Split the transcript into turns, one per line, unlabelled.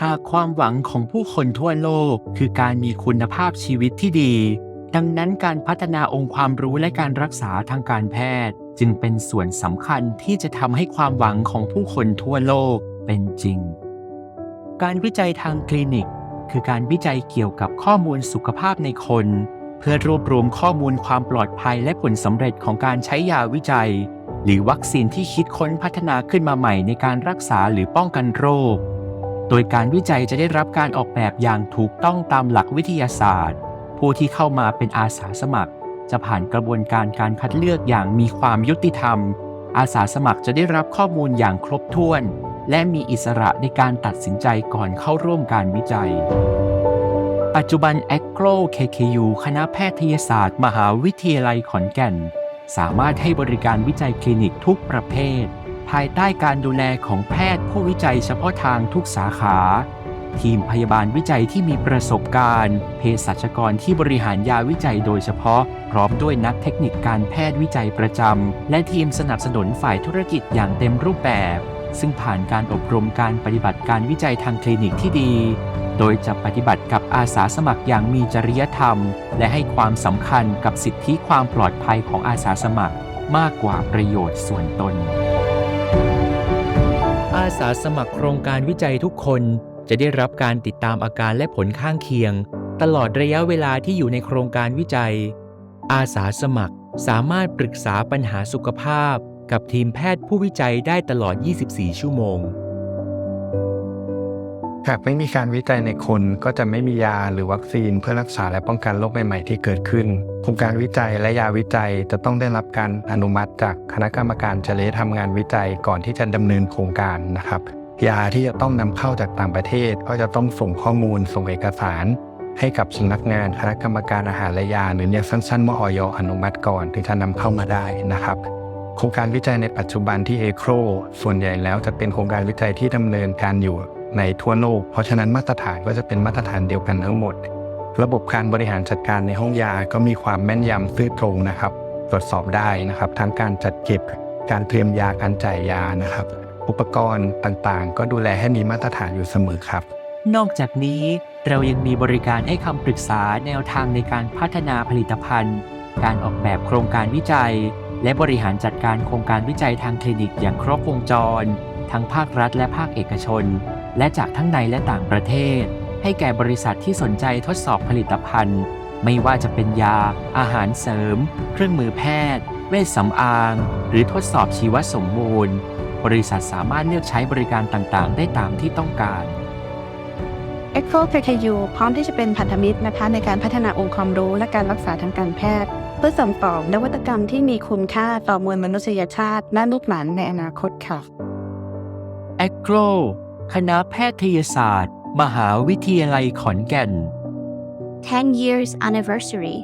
หากความหวังของผู้คนทั่วโลกคือการมีคุณภาพชีวิตที่ดี ดังนั้นการพัฒนาองค์ความรู้และการรักษาทางการแพทย์ จึงเป็นส่วนสำคัญที่จะทำให้ความหวังของผู้คนทั่วโลกเป็นจริง การวิจัยทางคลินิก คือการวิจัยเกี่ยวกับข้อมูลสุขภาพในคน เพื่อรวบรวมข้อมูลความปลอดภัยและผลสำเร็จของการใช้ยาวิจัย หรือวัคซีนที่คิดค้นพัฒนาขึ้นมาใหม่ในการรักษาหรือป้องกันโรค โดยการวิจัยจะได้รับการออกแบบอย่างถูกต้องตามหลักวิทยาศาสตร์ ผู้ที่เข้ามาเป็นอาสาสมัคร จะผ่านกระบวนการการคัดเลือกอย่างมีความยุติธรรม อาสาสมัครจะได้รับข้อมูลอย่างครบถ้วน และมีอิสระในการตัดสินใจก่อนเข้าร่วมการวิจัย ปัจจุบัน a g r o KKU คณะแพทยศาสตร์ มหาวิทยาลัยขอนแก่น สามารถให้บริการวิจัยคลินิกทุกประเภท ภายใต้การดูแลของแพทย์ผู้วิจัยเฉพาะทางทุกสาขา ทีมพยาบาลวิจัยที่มีประสบการณ์ เภสัชกรที่บริหารยาวิจัยโดยเฉพาะ พร้อมด้วยนักเทคนิคการแพทย์วิจัยประจำ และทีมสนับสนุนฝ่ายธุรกิจอย่างเต็มรูปแบบ ซึ่งผ่านการอบรมการปฏิบัติการวิจัยทางคลินิกที่ดี โดยจะปฏิบัติกับอาสาสมัครอย่างมีจริยธรรม และให้ความสำคัญกับสิทธิความปลอดภัยของอาสาสมัคร มากกว่าประโยชน์ส่วนตน อาสาสมัครโครงการวิจัยทุกคนจะได้รับการติดตามอาการและผลข้างเคียง ตลอดระยะเวลาที่อยู่ในโครงการวิจัย อาสาสมัครสามารถปรึกษาปัญหาสุขภาพ กับทีมแพทย์ผู้วิจัยได้ตลอด 24 ชั่วโมง
หากไม่มีการวิจัยในคนก็จะไม่มียาหรือวัคซีนเพื่อรักษาและป้องกันโรคใหม่ๆที่เกิดขึ้น โครงการวิจัยและยาวิจัยจะต้องได้รับการอนุมัติจากคณะกรรมการจริยธรรมงานวิจัยก่อนที่จะดำเนินโครงการนะครับ ยาที่จะต้องนำเข้าจากต่างประเทศ ก็จะต้องส่งข้อมูลส่งเอกสาร ให้กับสำนักงานคณะกรรมการอาหารและยาหรือเรียกสั้นๆว่าออยอนุมัติก่อนถึงจะนำเข้ามาได้นะครับโครงการวิจัยในปัจจุบันที่เอโครส่วนใหญ่แล้วจะเป็นโครงการวิจัยที่ดำเนินการอยู่ในทั่วโลก เพราะฉะนั้นมาตรฐานก็จะเป็นมาตรฐานเดียวกันทั้งหมด ระบบการบริหารจัดการในห้องยาก็มีความแม่นยำซื่อตรงนะครับ ตรวจสอบได้นะครับ ทั้งการจัดเก็บ การเตรียมยาการจ่ายยานะครับ อุปกรณ์ต่างๆ ก็ดูแลให้มีมาตรฐานอยู่เสมอครับ
นอกจากนี้เรายังมีบริการให้คำปรึกษาแนวทางในการพัฒนาผลิตภัณฑ์ การออกแบบโครงการวิจัย และบริหารจัดการโครงการวิจัยทางคลินิกอย่างครบวงจร ทั้งภาครัฐและภาคเอกชน และจากทั้งในและต่างประเทศ ให้แก่บริษัทที่สนใจทดสอบผลิตภัณฑ์ ไม่ว่าจะเป็นยา อาหารเสริม เครื่องมือแพทย์ เวชสำอาง หรือทดสอบชีวสมบูรณ์ บริษัทสามารถเลือกใช้บริการต่างๆ ได้ตามที่ต้องการ
e c o p k u พร้อมที่จะเป็นพันธมิตรนะคะในการพัฒนาองค์ความรู้และการรักษาทางการแพทย์ เพื่อส่งต่อนวัตกรรมที่มีคุณค่าต่อมวลมนุษยชาติและลูกหลานในอนาคตค่ะ
a g r o คณะแพทยศาสตร์ มหาวิทยาลัยขอนแก่น
10 years anniversary